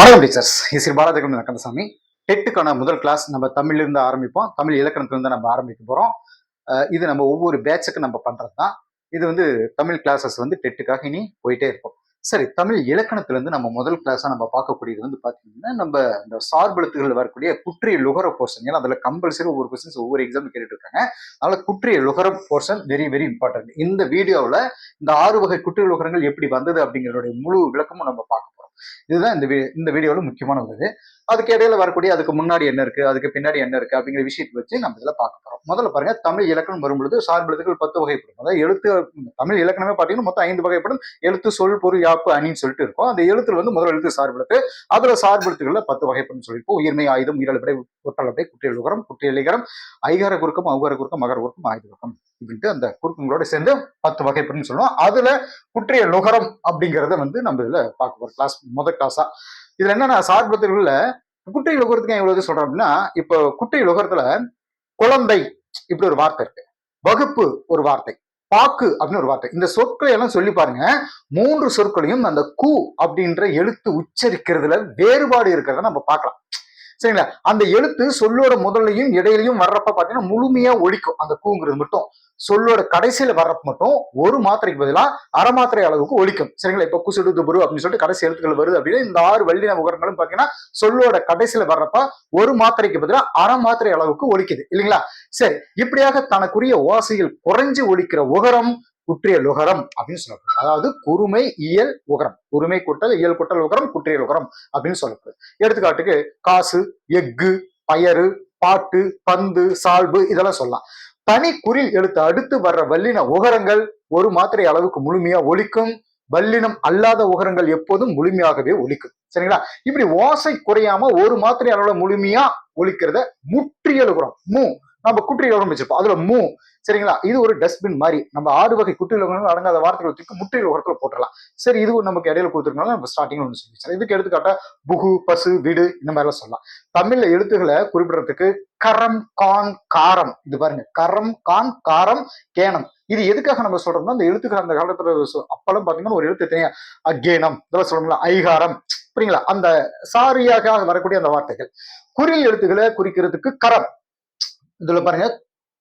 வணக்கம் டீச்சர்ஸ். இசிறு பாலாஜகம் கந்தசாமி. டெட்டுக்கான முதல் கிளாஸ் நம்ம தமிழ்ல இருந்து ஆரம்பிப்போம். தமிழ் இலக்கணத்துல இருந்து நம்ம ஆரம்பிக்க போறோம். இது நம்ம ஒவ்வொரு பேட்சுக்கு நம்ம பண்றது தான் இது வந்து தமிழ் கிளாஸஸ் வந்து டெட்டுக்காக இனி போயிட்டே இருக்கும். சரி தமிழ் இலக்கணத்துல இருந்து நம்ம முதல் கிளாஸா நம்ம பார்க்கக்கூடியது வந்து பாத்தீங்கன்னா நம்ம இந்த சார்பெழுத்துகள் வரக்கூடிய குற்றிய லுகர போர்ஷன் ஏன்னா அதுல கம்பல்சரி ஒவ்வொரு கொஸ்டின்ஸ் ஒவ்வொரு எக்ஸாம் கேட்டுட்டு இருக்காங்க. அதனால குற்றிய லுகர போர்ஷன் வெரி வெரி இம்பார்ட்டன்ட் இந்த வீடியோவில் இந்த ஆறு வகை குற்றிய லுகரங்கள் எப்படி வந்தது அப்படிங்கிறதுடைய முழு விளக்கமும் நம்ம பார்க்கணும் இதுதான் இந்த இந்த வீடியோவில் முக்கியமான ஒரு இது அதுக்கு இடையில வரக்கூடிய அதுக்கு முன்னாடி என்ன இருக்கு அதுக்கு பின்னாடி என்ன இருக்கு அப்படிங்கிற விஷயத்தை வச்சு நம்ம இதில் பார்க்க போறோம். முதல்ல பாருங்க தமிழ் இலக்கணம் வரும்பொழுது சார்பெழுத்துக்கள் பத்து வகைப்படும். அதாவது எழுத்து தமிழ் இலக்கணமே பார்த்தீங்கன்னா மொத்தம் ஐந்து வகைப்படும். எழுத்து சொல் பொருள் யாப்பு அணின்னு சொல்லிட்டு இருக்கும். அந்த எழுத்துல வந்து முதல் எழுத்து சார்பெழுத்து அதுல சார்பெழுத்துக்கள்ல பத்து வகைப்படும் சொல்லியிருப்போம். உயிர்மை ஆயுதம் உயிரழுப்படை ஒட்டளப்படை குற்றியலுகரம் குற்றியலிகரம் ஐகார குறுக்கம் அவுகார குறுக்கம் மகர குறுக்கம் ஆயுத குறுக்கம். அப்படின்ட்டு அந்த குறுக்கங்களோட சேர்ந்து பத்து வகைப்படும் சொல்லுவோம். அதுல குற்றிய லுகரம் அப்படிங்கறத வந்து நம்ம இதுல பார்க்க போறோம். கிளாஸ் முதல் கிளாஸா இதுல என்னன்னா சார்பத்துகள்ல குட்டை லுகரத்துக்கு எவ்வளவு சொல்றோம் அப்படின்னா இப்போ குட்டை லுகரத்துல குழந்தை இப்படி ஒரு வார்த்தை இருக்கு. வகுப்பு ஒரு வார்த்தை பாக்கு அப்படின்னு ஒரு வார்த்தை. இந்த சொற்களை எல்லாம் சொல்லி பாருங்க. மூன்று சொற்களையும் அந்த கு அப்படின்ற எழுத்து உச்சரிக்கிறதுல வேறுபாடு இருக்கிறத நம்ம பார்க்கலாம். சரிங்களா? அந்த எழுத்து சொல்லோட முதல்லையும் இடையிலையும் வர்றப்ப பாத்தீங்கன்னா முழுமையா ஒழிக்கும். அந்த கூங்கிறது மட்டும். சொல்லோட கடைசியில வர்றப்ப மட்டும் ஒரு மாத்திரைக்கு பதிலா அரை மாத்திரை அளவுக்கு ஒழிக்கும். சரிங்களா? இப்ப குசுடு துபுரு அப்படின்னு சொல்லிட்டு கடைசி எழுத்துக்கள் வருது அப்படின்னா இந்த ஆறு வள்ளின உகரங்களும் பாத்தீங்கன்னா சொல்லோட கடைசியில வர்றப்ப ஒரு மாத்திரைக்கு பதிலா அரை மாத்திரை அளவுக்கு ஒழிக்குது. இல்லைங்களா? சரி இப்படியாக தனக்குரிய ஓசையில் குறைஞ்சு ஒழிக்கிற உகரம் குற்றிய லுகரம் அப்படின்னு சொல்லப்படுது. அதாவது குறுமை இயல் உகரம். குறுமை குட்டல் இயல் கூட்டல் உகரம் குற்றிய லுகரம் அப்படின்னு சொல்லப்படுது. எடுத்துக்காட்டுக்கு காசு எஃகு பயறு பாட்டு பந்து சால்பு இதெல்லாம் சொல்லலாம். தனி குறில் எழுத்து அடுத்து வர்ற வல்லின உகரங்கள் ஒரு மாத்திரை அளவுக்கு முழுமையா ஒலிக்கும். வல்லினம் அல்லாத உகரங்கள் எப்போதும் முழுமையாகவே ஒலிக்கும். சரிங்களா? இப்படி ஓசை குறையாம ஒரு மாத்திரை அளவுல முழுமையா ஒழிக்கிறத முற்றியல் உகரம் மூ. நம்ம குற்றியலுகரம் வச்சிருப்போம். அதுல மூ சரிங்களா? இது ஒரு டஸ்ட்பின் மாதிரி. நம்ம ஆறு வகை குற்றியலுகரங்கள் அடங்காத வார்த்தைகள் தூக்கி முற்றியலுகரத்துல போட்டுடலாம். சரி இது நமக்கு இடையில கொடுத்துருக்கனால நம்ம ஸ்டார்டிங்ல ஒன்று சொல்லி சரி இதுக்கு எடுத்துக்காட்டா புகு பசு வீடு இந்த மாதிரி எல்லாம் சொல்லலாம். தமிழ்ல எழுத்துக்களை குறிப்பிடுறதுக்கு கரம் கான் காரம். இது பாருங்க. கரம் கான் காரம் கேனம் இது எதுக்காக நம்ம சொல்றோம்னா அந்த எழுத்துக்கள் அந்த காலத்துல சொ- அப்பெல்லாம் பாத்தீங்கன்னா ஒரு எழுத்து தனியா அக்கேனம் இதெல்லாம் சொல்லணும்ல ஐகாரம். புரியுங்களா? அந்த சாரியாக வரக்கூடிய அந்த வார்த்தைகள். குறில் எழுத்துக்களை குறிக்கிறதுக்கு கரம். இதுல பாருங்க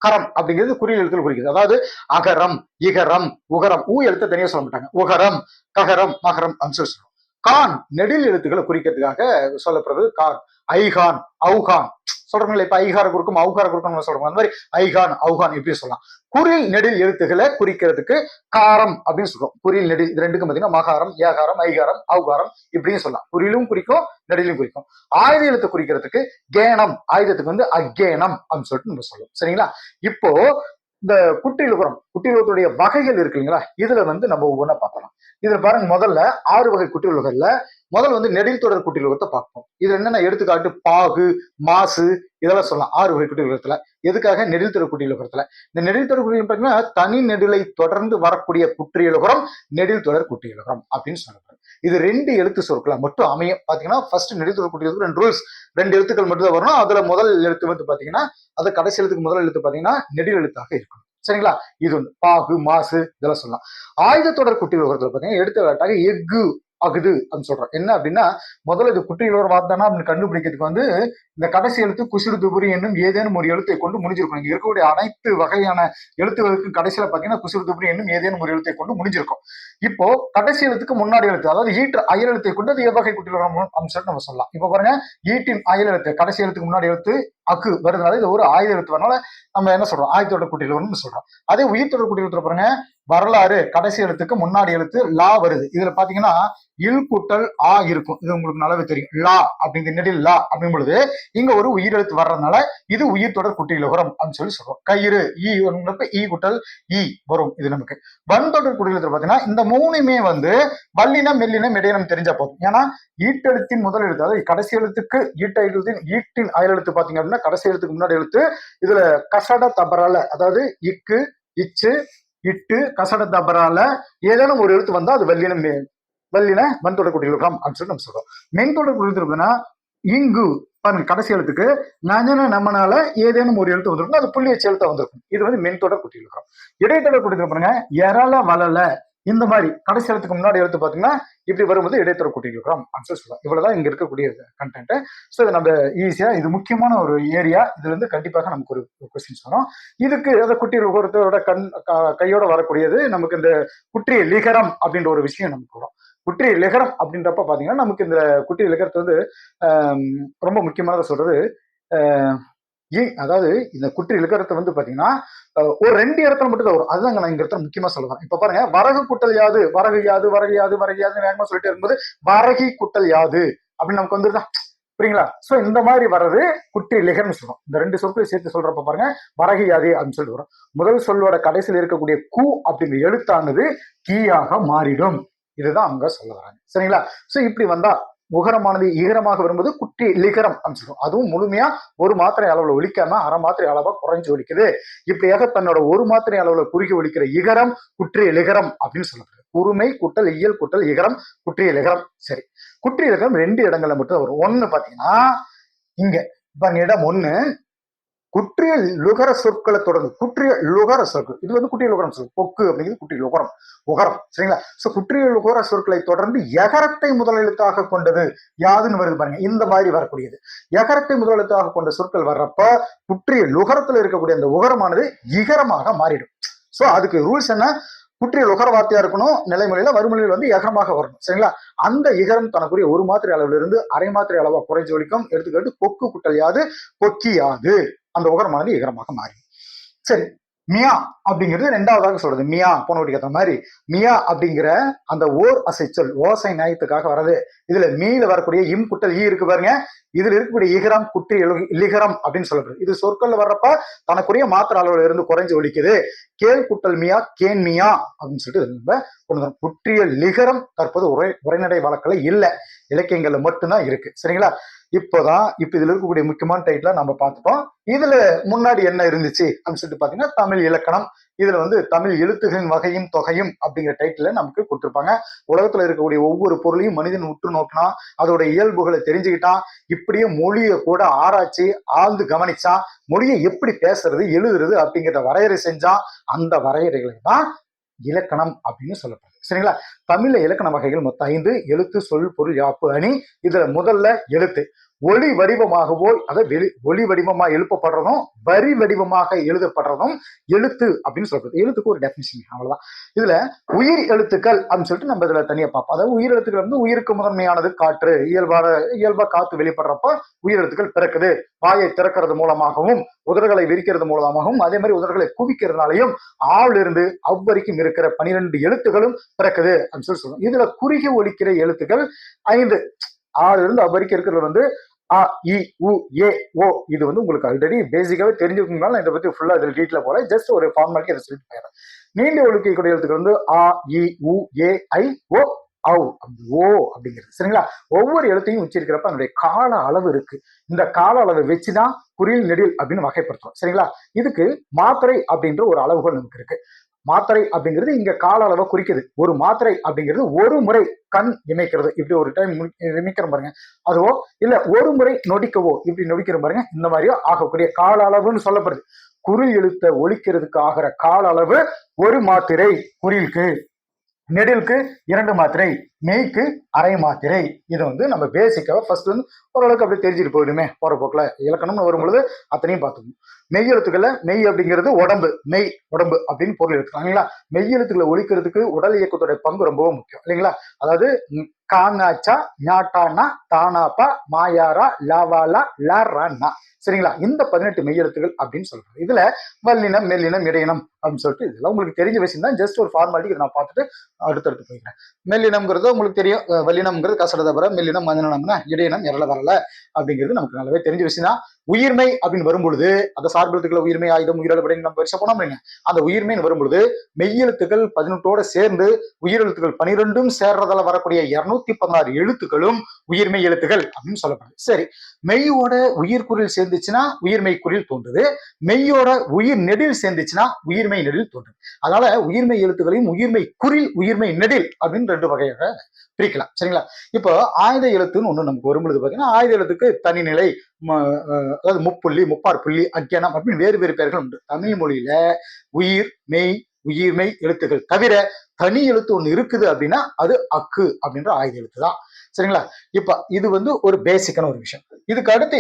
கரம் அப்படிங்கிறது குறில் எழுத்துல குறிக்கிறது. அதாவது அகரம் இகரம் உகரம் ஊ எழுத்த தனியா சொல்ல மாட்டாங்க. உகரம் ககரம் மகரம் அப்படின்னு சொல்லி சொல்லுவோம் கான் நெடில் எழுத்துக்களை குறிக்கிறதுக்காக சொல்லப்படுறது கான். ஐஹான் அவுகான் சொல்றோம்ல இப்ப ஐகார குறுக்கும் அவுகார குறுக்கும் சொல்றோம். அந்த மாதிரி ஐகான் அவுகான் இப்படி சொல்லலாம். குறில் நெடில் எழுத்துக்களை குறிக்கிறதுக்கு காரம் அப்படின்னு சொல்றோம். குறில் நெடில் இது ரெண்டுக்கும் பாத்தீங்கன்னா மகாரம் ஏகாரம் ஐகாரம் அவுகாரம் இப்படியும் சொல்லலாம். குறிலும் குறிக்கும் நெடிலும் குறிக்கும். ஆயுத எழுத்து குறிக்கிறதுக்கு கேனம் ஆயுதத்துக்கு வந்து அக்கேனம் அப்படின்னு சொல்லிட்டு நம்ம சொல்லுவோம் சரிங்களா? இப்போ இந்த குட்டிலுகரம் குட்டிலுகத்துடைய வகைகள் இருக்கு இல்லைங்களா? இதுல வந்து நம்ம ஒவ்வொன்றா பார்க்கலாம். இதுல பாருங்க முதல்ல ஆறு வகை குட்டிலுகல்ல முதல்ல வந்து நெடில் தொடர் குட்டிலுகத்தை பார்ப்போம். இது என்னென்ன எடுத்துக்காட்டு? பாகு மாசு இதெல்லாம் சொல்லலாம். ஆறு வகை குட்டிலுகத்துல எதுக்காக? நெடில் தொடர் குட்டிலுகத்துல இந்த நெடில் தொடர் குட்டியில் பார்த்தீங்கன்னா தனி நெடிலை தொடர்ந்து வரக்கூடிய குற்றியலுகரம் நெடில் தொடர் குட்டியலுகரம் அப்படின்னு சொல்லப்படுது இது ரெண்டு எழுத்து சொற்களை மட்டும் அமையும். பாத்தீங்கன்னா ஃபர்ஸ்ட் நெடில் தொடர் குட்டியலுக்கு ரெண்டு ரூல்ஸ் ரெண்டு எழுத்துக்கள் மட்டும் தான் வரணும் அதுல முதல் எழுத்து வந்து பாத்தீங்கன்னா அது கடைசி எழுத்துக்கு முதல் எழுத்து பாத்தீங்கன்னா நெடில் எழுத்தாக இருக்கும். சரிங்களா? இது ஒன்று பாகு மாசு இதெல்லாம் சொல்லலாம். ஆயுத தொடர் விவரத்தில் பாத்தீங்கன்னா எடுத்துக்காட்டாக எஃகு அகுது அப்படின்னு சொல்றோம். என்ன அப்படின்னா முதல்ல இது குட்டியலுகர் வார்த்தைனா அப்படின்னு கண்டுபிடிக்கிறதுக்கு வந்து இந்த கடைசி எழுத்து குசிறு துபுரி என்னும் ஏதேனும் ஒரு எழுத்தை கொண்டு முடிஞ்சிருக்கும். இங்க இருக்கக்கூடிய அனைத்து வகையான எழுத்துகளுக்கு கடைசியில பாத்தீங்கன்னா குசிறு துபுரி என்னும் ஏதேனும் ஒரு எழுத்தை கொண்டு முடிஞ்சிருக்கும். இப்போ கடைசி எழுத்துக்கு முன்னாடி எழுத்து அதாவது ஈற்று அயல் எழுத்தை கொண்டு அது எவ்வகை குட்டியலுகரம் அப்படின்னு நம்ம சொல்லலாம். இப்போ பாருங்க ஈட்டின் அயல் எழுத்து கடைசி எழுத்துக்கு முன்னாடி எழுத்து அக்கு வருதுனால இது ஒரு ஆயுத எழுத்து வரனால நம்ம என்ன சொல்றோம்? ஆயுதத்தோட குட்டியலுகரம்னு சொல்றோம். அதே உயிர் தொடர் குட்டியலுகரத்துல பாருங்க வரலாறு கடைசி எழுத்துக்கு முன்னாடி எழுத்து லா வருது. இதுல பாத்தீங்கன்னா இல் கூட்டல் ஆ இருக்கும். இது உங்களுக்கு நல்லாவே தெரியும். லா அப்படிங்கிற நெடில் லா அப்படிங்கும் பொழுது இங்க ஒரு உயிரெழுத்து வர்றதுனால இது உயிர் தொடர் குட்டியலுகரம் அப்படின்னு சொல்லி சொல்றோம். கயிறு ஈ வருங்கிறப்ப ஈ கூட்டல் ஈ வரும் இது நமக்கு. வன்தொடர் குடியெழுத்து பாத்தீங்கன்னா இந்த மூணுமே வந்து வல்லினம் மெல்லினம் இடையினம் தெரிஞ்சா போதும். ஏன்னா ஈட்டெழுத்தின் முதல் எழுத்து அதாவது கடைசி எழுத்துக்கு ஈட்ட எழுத்தின் ஈட்டின் அயல் எழுத்து பாத்தீங்க அப்படின்னா கடைசி எழுத்துக்கு முன்னாடி எழுத்து இதுல கசட தபரால அதாவது இக்கு இச்சு இட்டு கசட தபரால ஏதேனும் ஒரு எழுத்து வந்தா அது வல்லினம் வெள்ளின வல்லின வன்தொடர் குடியெழுக்கம் அப்படின்னு சொல்லி நம்ம சொல்றோம். மென்தொடர் குடியெழுத்துனா இங்கு பாருங்க கடைசி எழுத்துக்கு நஞ்சன நம்மனால ஏதேனும் ஒரு எழுத்து வந்திருக்கும் அது புள்ளி செலுத்த எழுத்தா வந்திருக்கும். இது வந்து மென்தொடர் குட்டியிருக்கிறோம் இடைத்தொடர் குட்டியிருக்க பாருங்க. எரல வளல இந்த மாதிரி கடைசி எழுத்துக்கு முன்னாடி எழுத்து பார்த்தீங்கன்னா இப்படி வரும்போது இடைத்தர கூட்டியிருக்கிறோம் அப்படின்னு சொல்லலாம் இவ்வளவுதான் இங்க இருக்கக்கூடிய கண்டென்ட் ஸோ இது நம்ம ஈஸியா இது முக்கியமான ஒரு ஏரியா இதுல இருந்து கண்டிப்பாக நமக்கு ஒரு கொஸ்டின்ஸ் வரும். இதுக்கு அதை குட்டி ஒருத்தரோட கண் க- கையோட வரக்கூடியது நமக்கு இந்த குற்றிய லிகரம் அப்படின்ற ஒரு விஷயம் நமக்கு வரும். குற்றி லிகரம் அப்படின்றப்ப பாத்தீங்கன்னா நமக்கு இந்த குற்றி லிகரத்தை வந்து ரொம்ப முக்கியமானதை சொல்றது ஏ- அதாவது இந்த குற்றி இழுக்கிறத வந்து பாத்தீங்கன்னா ஒரு ரெண்டு இடத்துல மட்டும் தான் வரும். அதுதாங்க நான் இங்க இடத்துல முக்கியமா சொல்லுவேன் இப்ப பாருங்க வரகு குட்டல் யாது? வரகு யாது வரகு யாது வரகு யாது வேகமா சொல்லிட்டு இருக்கும்போது வரகி குட்டல் யாது அப்படின்னு நமக்கு வந்துருதா? புரியுங்களா? சோ இந்த மாதிரி வர்றது குற்றி லிகர்னு சொல்றோம். இந்த ரெண்டு சொற்களை சேர்த்து சொல்றப்ப பாருங்க வரகு யாது அப்படின்னு சொல்லிட்டு வரும். முதல் சொல்லோட கடைசியில் இருக்கக்கூடிய கு அப்படிங்கிற எழுத்தானது கீயாக மாறிடும். இதுதான் அங்க சொல்ல வராங்க. சரிங்களா? சோ இப்படி வந்தா உகரமானது ஈகரமாக வரும்போது குட்டி லிகரம் அப்படின்னு அதுவும் முழுமையா ஒரு மாத்திரை அளவுல ஒழிக்காம அரை மாத்திரை அளவா குறைஞ்சு ஒழிக்குது. இப்படியாக தன்னோட ஒரு மாத்திரை அளவுல குறுகி ஒழிக்கிற இகரம் குற்றிய லிகரம் அப்படின்னு சொல்லப்படுது. குறுமை குட்டல் இயல் குட்டல் இகரம் குற்றிய லிகரம். சரி. குற்றிய லிகரம் ரெண்டு இடங்கள்ல மட்டும் வரும். ஒண்ணு பாத்தீங்கன்னா இங்க இப்ப இடம் ஒண்ணு குற்றிய லுகர சொற்களை தொடர்ந்து குற்றிய லுகர சொற்கள். இது வந்து குற்றிய லுகரம் சொல். பொக்கு அப்படிங்கிறது குற்றிய லுகரம் உகரம். சரிங்களா? சோ குற்றிய லுகர சொற்களை தொடர்ந்து எகரத்தை முதலெழுத்தாக கொண்டது யாதுன்னு வருது பாருங்க. இந்த மாதிரி வரக்கூடியது. எகரத்தை முதலெழுத்தாக கொண்ட சொற்கள் வர்றப்ப குற்றிய லுகரத்துல இருக்கக்கூடிய அந்த உகரமானது இகரமாக மாறிடும். சோ அதுக்கு ரூல்ஸ் என்ன? குற்றிய லுகர வார்த்தையா இருக்கணும் நிலைமொழியில வறுமொழியில் வந்து எகரமாக வரணும். சரிங்களா? அந்த இகரம் தனக்குரிய ஒரு மாத்திரை அளவுல இருந்து அரை மாத்திரை அளவா குறைஞ்சு ஒழிக்கும் எடுத்துக்கிட்டு கொக்கு குட்டல் யாது கொக்கியாது அந்த உகரமானது இகரமாக மாறி. சரி மியா அப்படிங்கிறது ரெண்டாவதாக சொல்றது. மியா போன வாட்டிக்கு மாதிரி மியா அப்படிங்கிற அந்த ஓர் அசைச்சொல் ஓசை நியாயத்துக்காக வர்றது. இதுல மீல வரக்கூடிய இம் குட்டல் ஈ இருக்கு பாருங்க. இதுல இருக்கக்கூடிய இகரம் குட்டி லிகரம் அப்படின்னு சொல்லப்படுது. இது சொற்கள்ல வர்றப்ப தனக்குரிய மாத்திர அளவுல இருந்து குறைஞ்சு ஒழிக்குது கேள் குட்டல் மியா கேன் மியா அப்படின்னு சொல்லிட்டு ரொம்ப நம்ம கொண்டு குற்றிய லிகரம் தற்போது உரை உரைநடை வழக்கில் இல்லை. இலக்கியங்கள்ல மட்டும்தான் இருக்கு. சரிங்களா? இப்போதான் இப்ப இதுல இருக்கக்கூடிய முக்கியமான டைட்டில நம்ம பார்த்துட்டோம். இதுல முன்னாடி என்ன இருந்துச்சு? அப்படின்னு சொல்லிட்டு பாத்தீங்கன்னா தமிழ் இலக்கணம். இதுல வந்து தமிழ் எழுத்துகளின் வகையும் தொகையும் அப்படிங்கிற டைட்டில நமக்கு கொடுத்துருப்பாங்க. உலகத்துல இருக்கக்கூடிய ஒவ்வொரு பொருளையும் மனிதன் உற்று நோக்கினா அதோட இயல்புகளை தெரிஞ்சுக்கிட்டான். இப்படியே மொழியை கூட ஆராய்ச்சி ஆழ்ந்து கவனிச்சான் மொழியை எப்படி பேசுறது எழுதுறது அப்படிங்கிறத வரையறை செஞ்சான். அந்த வரையறைகளுக்கு தான் இலக்கணம் அப்படின்னு சொல்லப்படுது. சரிங்களா? தமிழ்ல இலக்கண வகைகள் மொத்தம் ஐந்து எழுத்து சொல் பொருள் யாப்பு அணி. இதுல முதல்ல எழுத்து. ஒளி வடிவமாகவோ அதை வெளி ஒளி வடிவமாக எழுப்பப்படுறதும் வரி வடிவமாக எழுதப்படுறதும் எழுத்து அப்படின்னு சொல்றது எழுத்துக்கு ஒரு டெபினிஷன் அவ்வளவுதான். இதுல உயிர் எழுத்துக்கள் அப்படின்னு சொல்லிட்டு நம்ம இதுல தனியா பார்ப்போம். அதாவது உயிர் எழுத்துக்கள் வந்து உயிருக்கு முதன்மையானது காற்று இயல்பான இயல்பா காத்து வெளிப்படுறப்ப உயிர் எழுத்துக்கள் பிறக்குது. வாயை திறக்கிறது மூலமாகவும் உதடுகளை விரிக்கிறது மூலமாகவும் அதே மாதிரி உதடுகளை குவிக்கிறதுனாலையும் ஆள் இருந்து அவ்வரைக்கும் இருக்கிற பனிரெண்டு எழுத்துகளும் பிறக்குது அப்படின்னு சொல்லி சொல்றோம். இதுல குறுகி ஒழிக்கிற எழுத்துக்கள் ஐந்து. ஆறுல இருந்து அவருக்கு இருக்கிறது வந்து அ இ உ ஏ ஓ. இது வந்து உங்களுக்கு ஆல்ரெடி பேசிக்காவே தெரிஞ்சுக்கணும்னால இதை பத்தி ஃபுல்லா இதில் டீட்டில் போல ஜஸ்ட் ஒரு ஃபார்மாலிட்டி அதை சொல்லிட்டு போயிடுறேன் நீண்ட ஒழுக்கக்கூடிய எழுத்துக்கள் வந்து ஆ இ உ ஏ ஐ ஓ அவு அப்படி ஓ அப்படிங்கிறது. சரிங்களா? ஒவ்வொரு எழுத்தையும் உச்சரிக்கிறப்ப அதனுடைய கால அளவு இருக்கு. இந்த கால அளவை வச்சுதான் குறில் நெடில் அப்படின்னு வகைப்படுத்துறோம். சரிங்களா? இதுக்கு மாத்திரை அப்படின்ற ஒரு அளவுகள் நமக்கு இருக்கு. மாத்திரை அப்படிங்கிறது இங்க கால அளவை குறிக்குது. ஒரு மாத்திரை அப்படிங்கிறது ஒரு முறை கண் இமைக்கிறது. இப்படி ஒரு டைம் இமைக்கிற பாருங்க. அதுவோ இல்ல ஒரு முறை நொடிக்கவோ இப்படி நொடிக்கிற பாருங்க. இந்த மாதிரியோ ஆகக்கூடிய கால அளவுன்னு சொல்லப்படுது. குறில் எழுத்த ஒழிக்கிறதுக்கு ஆகிற கால அளவு ஒரு மாத்திரை. குறிலுக்கு நெடிலுக்கு இரண்டு மாத்திரை. மெய்க்கு அரை மாத்திரை. இது வந்து நம்ம பேசிக்காக ஃபர்ஸ்ட் வந்து ஓரளவுக்கு அப்படியே தெரிஞ்சுட்டு போயிடுமே. போற போக்குல. இலக்கணம்னு வரும்பொழுது அத்தனையும் பார்த்துக்கணும். மெய் எழுத்துக்களை மெய் அப்படிங்கிறது உடம்பு மெய் உடம்பு அப்படின்னு பொருள் எடுத்துக்கலாம் இல்லைங்களா? மெய் எழுத்துக்களை ஒழிக்கிறதுக்கு உடல் இயக்கத்துடைய பங்கு ரொம்பவும் முக்கியம். இல்லைங்களா? அதாவது ம், காங்காச்சா ஞாட்டானா தானாப்பா மாயாரா லாவாலா லாரானா சரிங்களா? இந்த பதினெட்டு மெய்யெழுத்துகள் அப்படின்னு சொல்றாங்க. இதுல வல்லினம் மெல்லினம் இடையினம் அப்படின்னு சொல்லிட்டு இதெல்லாம் உங்களுக்கு தெரிஞ்ச விஷயம் தான். ஜஸ்ட் ஒரு ஃபார்மாலிட்டி இதை நான் பார்த்துட்டு அடுத்தடுத்து போய்க்கிறேன். மெல்லினம்ங்கிறது உங்களுக்கு தெரியும். வல்லினம்ங்கிறது கசட மெல்லினம் மஞ்சனம்னா இடையினம் இரள வரல அப்படிங்கிறது நமக்கு நல்லாவே தெரிஞ்ச விஷயம் தான். உயிர்மை அப்படின்னு வரும்பொழுது அதை சார்பெழுத்துக்களை உயிர்மை ஆயுதம் உயிரிழப்பு அப்படின்னு நம்ம வருஷம் போனோம் இல்லைங்க அந்த உயிர்மைன்னு வரும்பொழுது மெய்யெழுத்துக்கள் பதினெட்டோட சேர்ந்து உயிரெழுத்துக்கள் பனிரெண்டும் சேர்றதால வரக்கூடிய இருநூத்தி பதினாறு எழுத்துக்களும் உயிர்மை எழுத்துக்கள் அப்படின்னு சொல்லப்படுது. சரி மெய்யோட உயிர்குறில் சேர்ந்துச்சுன்னா உயிர்மை குறில் தோன்றுது. மெய்யோட உயிர் நெடில் சேர்ந்துச்சுன்னா உயிர்மை நெடில் தோன்றுது. அதனால உயிர்மை எழுத்துக்களையும் உயிர்மை குறில் உயிர்மை நெடில் அப்படின்னு ரெண்டு வகையாக பிரிக்கலாம். சரிங்களா? இப்போ ஆயுத எழுத்துன்னு ஒன்று நமக்கு வரும்பொழுது பார்த்தீங்கன்னா ஆயுத எழுத்துக்கு தனிநிலை அதாவது முப்புள்ளி முப்பார் புள்ளி அக்கியானம் அப்படின்னு வேறு வேறு பெயர்கள் உண்டு. தமிழ் மொழியில உயிர் மெய் உயிர்மை எழுத்துக்கள் தவிர தனி எழுத்து ஒண்ணு இருக்குது அப்படின்னா அது அக்கு அப்படின்ற ஆயுத எழுத்து தான் சரிங்களா? இப்ப இது வந்து ஒரு பேசிக்கான ஒரு விஷயம். இதுக்கு அடுத்து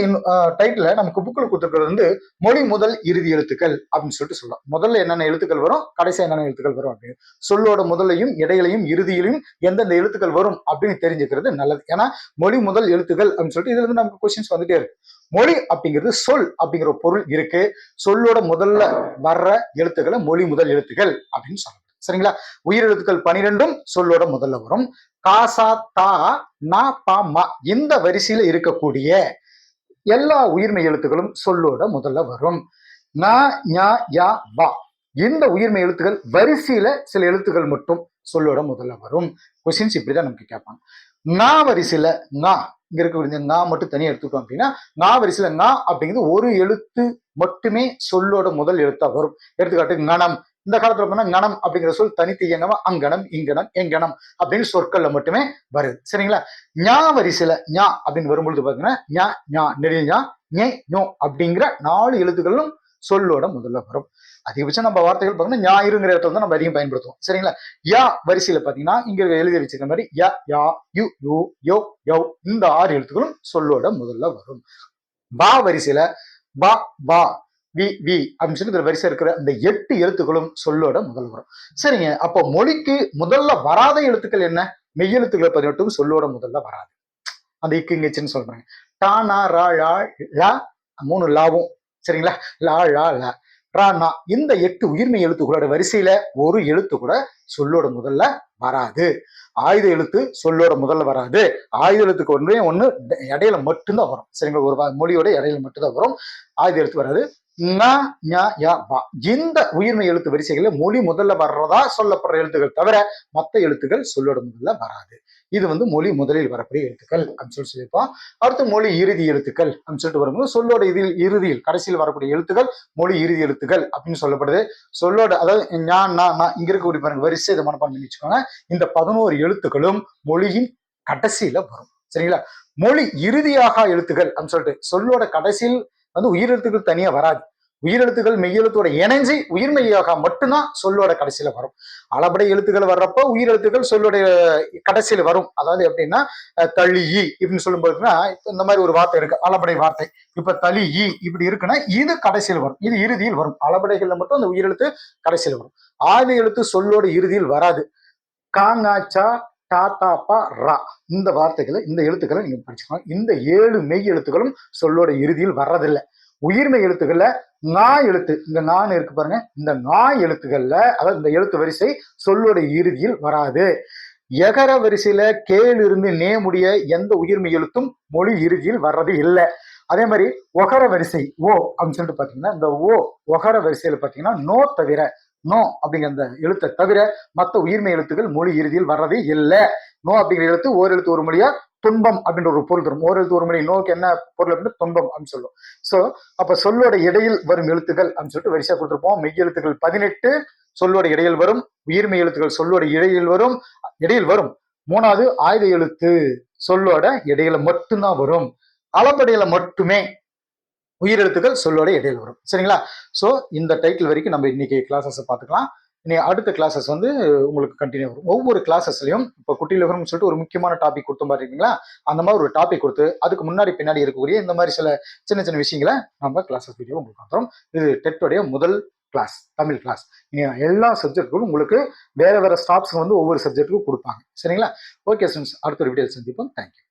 டைட்டில் நமக்கு புக்கில் கொடுத்துருக்கிறது வந்து மொழி முதல் இறுதி எழுத்துக்கள் அப்படின்னு சொல்லிட்டு சொல்லலாம். முதல்ல என்னென்ன எழுத்துக்கள் வரும்? கடைசியா என்னென்ன எழுத்துக்கள் வரும் அப்படின்னு. சொல்லோட முதலையும் இடையிலையும் இறுதியிலையும் எந்தெந்த எழுத்துக்கள் வரும் அப்படின்னு தெரிஞ்சுக்கிறது நல்லது. ஏன்னா மொழி முதல் எழுத்துக்கள் அப்படின்னு சொல்லிட்டு இதுல இருந்து நமக்கு கொஸ்டின்ஸ் வந்துட்டே இருக்கு. மொழி அப்படிங்கிறது சொல் அப்படிங்கிற பொருள் இருக்கு. சொல்லோட முதல்ல வர்ற எழுத்துக்களை மொழி முதல் எழுத்துக்கள் அப்படின்னு சொல்லலாம். சரிங்களா? உயிரெழுத்துக்கள் பனிரெண்டும் சொல்லோட முதல்ல வரும். காசா தா நா பா மா இந்த வரிசையில இருக்கக்கூடிய எல்லா உயிர்மை எழுத்துக்களும் சொல்லோட முதல்ல வரும். ந ஞ யா வா இந்த உயிர்மை எழுத்துக்கள் வரிசையில சில எழுத்துக்கள் மட்டும் சொல்லோட முதல்ல வரும். கொஸ்டின்ஸ் இப்படிதான் நமக்கு கேட்பாங்க. நா வரிசையில நா இங்க இருக்கக்கூடிய நா மட்டும் தனியா எடுத்துட்டோம் அப்படின்னா நா வரிசையில நா அப்படிங்கிறது ஒரு எழுத்து மட்டுமே சொல்லோட முதல் எழுத்தா வரும். எடுத்துக்காட்டு கணம் இந்த காலத்துல பார்த்தா கணம் அப்படிங்கிற சொல் தனித்து இயங்கமா அங்கனம் இங்கனம் எங்கனம் அப்படின்னு சொற்கள்ல மட்டுமே வருது. சரிங்களா? ஞா வரிசையில ஞா அப்படின்னு வரும்பொழுது பாத்தீங்கன்னா ஞா ஞா நெடில் ஞா ஞே ஞோ அப்படிங்கிற நாலு எழுத்துக்களும் சொல்லோட முதல்ல வரும். அதிகபட்சம் நம்ம வார்த்தைகள் பார்த்தீங்கன்னா ஞாயிறுங்கிற இடத்துல தான் நம்ம அதிகம் பயன்படுத்துவோம். சரிங்களா? யா வரிசையில பாத்தீங்கன்னா இங்க எழுதி வச்சிருக்க மாதிரி யா யா யு யூ யோ யோ இந்த ஆறு எழுத்துக்களும் சொல்லோட முதல்ல வரும். பா வரிசையில பா பா வி வி அப்படின்னு சொல்லி வரிசை இருக்கிற அந்த எட்டு எழுத்துக்களும் சொல்லோட முதல்ல வரும். சரிங்க. அப்போ மொழிக்கு முதல்ல வராத எழுத்துக்கள் என்ன? மெய்யெழுத்துக்களை பதினெட்டும் சொல்லோட முதல்ல வராது. அந்த இக்குங்கச்சின்னு சொல்றாங்க. டானா ரா லா லா மூணு லாவும். சரிங்களா? லா ழா லா ரானா இந்த எட்டு உயிர்மை எழுத்துக்களோட வரிசையில ஒரு எழுத்து கூட சொல்லோட முதல்ல வராது. ஆயுத எழுத்து சொல்லோட முதல்ல வராது. ஆயுத எழுத்துக்கு ஒன்றே ஒன்று இடையில மட்டும்தான் வரும். சரிங்களா? ஒரு வா- மொழியோட இடையில மட்டும்தான் வரும். ஆயுத எழுத்து வராது. இந்த உயிர்மை எழுத்து வரிசைகளில் மொழி முதல்ல வர்றதா சொல்லப்படுற எழுத்துக்கள் தவிர மற்ற எழுத்துக்கள் சொல்லோட முதல்ல வராது. இது வந்து மொழி முதலில் வரக்கூடிய எழுத்துக்கள் அப்படின்னு சொல்லி சொல்லியிருப்போம். அடுத்து மொழி இறுதி எழுத்துக்கள் அப்படின்னு சொல்லிட்டு வரும்போது சொல்லோட இதில் இறுதியில் கடைசியில் வரக்கூடிய எழுத்துக்கள் மொழி இறுதி எழுத்துக்கள் அப்படின்னு சொல்லப்படுது. சொல்லோட அதாவது ஞா, நான் இங்க இருக்கக்கூடிய பாருங்க வரிசை இதை மனப்பாடம் பண்ணி வச்சுக்கோங்க. இந்த பதினோரு எழுத்துக்களும் மொழியின் கடைசியில வரும். சரிங்களா? மொழி இறுதியாக எழுத்துக்கள் அப்படின்னு சொல்லிட்டு சொல்லோட கடைசியில் வந்து உயிரெழுத்துக்கள் தனியா வராது. உயிரெழுத்துக்கள் மெய்யெழுத்தோட இணைஞ்சு உயிர்மெய்யாக மட்டும்தான் சொல்லோட கடைசியில வரும். அளபடை எழுத்துக்கள் வர்றப்போ உயிரெழுத்துக்கள் சொல்லோட கடைசியில வரும். அதாவது எப்படின்னா தளி ஈ இப்படின்னு சொல்லும்போதுன்னா இந்த மாதிரி ஒரு வார்த்தை இருக்கு அளபடை வார்த்தை. இப்ப தளி ஈ இப்படி இருக்குன்னா இது கடைசியில் வரும். இது இறுதியில் வரும். அளபடைகள்ல மட்டும் அந்த உயிரெழுத்து கடைசியில் வரும். ஆதி எழுத்து சொல்லோட இறுதியில் வராது. காங்காச்சா டாட்டாப்பா ரா. இந்த வார்த்தைகளை இந்த எழுத்துக்களை நீங்க படிச்சுக்கலாம் இந்த ஏழு மெய் எழுத்துக்களும் சொல்லோட இறுதியில் வர்றதில்லை. உயிர்மெய் எழுத்துக்கள்ல ngா எழுத்து. இந்த நான் இருக்கு பாருங்க. இந்த ngா எழுத்துக்கள்ல அதாவது இந்த எழுத்து வரிசை சொல்லோட இறுதியில் வராது. எகர வரிசையில கேள் இருந்து நேமுடைய எந்த உயிர்மெய் எழுத்தும் மொழி இறுதியில் வர்றது இல்லை. அதே மாதிரி ஒகர வரிசை ஓ அப்படின்னு சொல்லிட்டு பாத்தீங்கன்னா இந்த ஓ ஒகர வரிசையில பாத்தீங்கன்னா நோ தவிர நோ அப்படிங்கிற அந்த எழுத்தை தவிர மற்ற உயிர்மெய் எழுத்துக்கள் மொழி இறுதியில் வர்றதே இல்லை. நோ அப்படிங்கிற எழுத்து ஓர் எழுத்து ஒரு மொழியா துன்பம் அப்படின்ற ஒரு பொருள் தரும். ஓர் எழுத்து ஒரு மொழி நோக்கு என்ன பொருள் அப்படின்னு துன்பம் அப்படின்னு சொல்லுவோம். சோ அப்ப சொல்லோட இடையில் வரும் எழுத்துக்கள் அப்படின்னு சொல்லிட்டு வரிசையா கொடுத்துருப்போம். மெய் எழுத்துக்கள் பதினெட்டு சொல்லோட இடையில் வரும். உயிர்மெய் எழுத்துக்கள் சொல்லோட இடையில் வரும். இடையில் வரும். மூணாவது ஆயுத எழுத்து சொல்லோட இடையில மட்டும்தான் வரும். அளப்படையில மட்டுமே உயிரெழுத்துக்கள் சொல்லோட இடையில வரும். சரிங்களா? ஸோ இந்த டைட்டில் வரைக்கும் நம்ம இன்னைக்கு கிளாஸஸை பார்த்துக்கலாம். இனி அடுத்த கிளாஸஸ் வந்து உங்களுக்கு கண்டினியூ வரும். ஒவ்வொரு கிளாஸஸ்லையும் இப்போ குட்டியில் வரும்னு சொல்லிட்டு ஒரு முக்கியமான டாபிக் கொடுத்த மாதிரி இருக்கீங்களா? அந்த மாதிரி ஒரு டாபிக் கொடுத்து அதுக்கு முன்னாடி பின்னாடி இருக்கக்கூடிய இந்த மாதிரி சில சின்ன சின்ன விஷயங்களை நம்ம கிளாஸஸ் வீடியோ உங்களுக்கு காட்டுறோம். இது டெட்டோடைய முதல் கிளாஸ் தமிழ் கிளாஸ் நீங்கள் எல்லா சப்ஜெக்ட்டுக்கும் உங்களுக்கு வேற வேற ஸ்டாப்ஸ் வந்து ஒவ்வொரு சப்ஜெக்ட்டுக்கும் கொடுப்பாங்க. சரிங்களா? ஓகே ஸ்டூடெண்ட்ஸ் அடுத்த ஒரு வீடியோ சந்திப்போம். தேங்க்யூ